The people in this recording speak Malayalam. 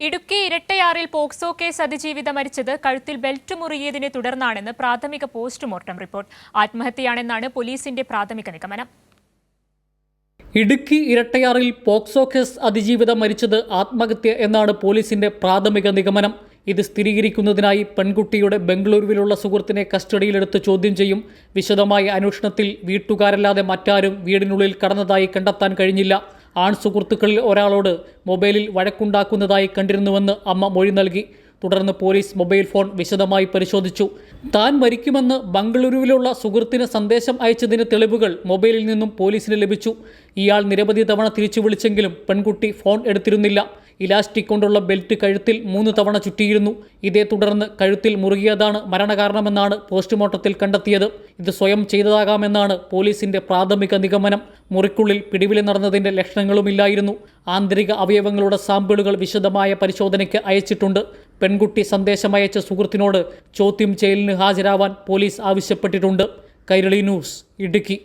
ഇടുക്കി ഇരട്ടയാറിൽ പോക്സോ കേസ് അതിജീവിത മരിച്ചത് കഴുത്തിൽ ബെൽറ്റ് മുറിയതിനെ തുടർന്നാണെന്ന് പ്രാഥമിക പോസ്റ്റ്മോർട്ടം റിപ്പോർട്ട്. ആത്മഹത്യയാണെന്നാണ് പോലീസിന്റെ പ്രാഥമിക നിഗമനം. ഇടുക്കി ഇരട്ടയാറിൽ പോക്സോ കേസ് അതിജീവിത മരിച്ചത് ആത്മഹത്യ എന്നാണ് പോലീസിന്റെ പ്രാഥമിക നിഗമനം. ഇത് സ്ഥിരീകരിക്കുന്നതിനായി പെൺകുട്ടിയുടെ ബംഗളൂരുവിലുള്ള സുഹൃത്തിനെ കസ്റ്റഡിയിലെടുത്ത് ചോദ്യം ചെയ്യും. വിശദമായ അന്വേഷണത്തിൽ വീട്ടുകാരല്ലാതെ മറ്റാരും വീടിനുള്ളിൽ കടന്നതായി കണ്ടെത്താൻ കഴിഞ്ഞില്ല. ആൺ സുഹൃത്തുക്കളിൽ ഒരാളോട് മൊബൈലിൽ വഴക്കുണ്ടാക്കുന്നതായി കണ്ടിരുന്നുവെന്ന് അമ്മ മൊഴി നൽകി. തുടർന്ന് പോലീസ് മൊബൈൽ ഫോൺ വിശദമായി പരിശോധിച്ചു. താൻ മരിക്കുമെന്ന് ബംഗളൂരുവിലുള്ള സുഹൃത്തിന് സന്ദേശം അയച്ചതിന് തെളിവുകൾ മൊബൈലിൽ നിന്നും പോലീസിന് ലഭിച്ചു. ഇയാൾ നിരവധി തവണ തിരിച്ചു വിളിച്ചെങ്കിലും പെൺകുട്ടി ഫോൺ എടുത്തിരുന്നില്ല. ഇലാസ്റ്റിക് കൊണ്ടുള്ള ബെൽറ്റ് കഴുത്തിൽ മൂന്ന് തവണ ചുറ്റിയിരുന്നു. ഇതേ തുടർന്ന് കഴുത്തിൽ മുറുകിയതാണ് മരണകാരണമെന്നാണ് പോസ്റ്റ്മോർട്ടത്തിൽ കണ്ടെത്തിയത്. ഇത് സ്വയം ചെയ്തതാകാമെന്നാണ് പോലീസിന്റെ പ്രാഥമിക നിഗമനം. മുറിക്കുള്ളിൽ പിടിവിലി നടന്നതിന്റെ ലക്ഷണങ്ങളുമില്ലായിരുന്നു. ആന്തരിക അവയവങ്ങളുടെ സാമ്പിളുകൾ വിശദമായ പരിശോധനയ്ക്ക് അയച്ചിട്ടുണ്ട്. പെൺകുട്ടി സന്ദേശമയച്ച സുഹൃത്തിനോട് ചോദ്യം ചെയ്യലിന് ഹാജരാവാൻ പോലീസ് ആവശ്യപ്പെട്ടിട്ടുണ്ട്. കൈരളി ന്യൂസ് ഇടുക്കി.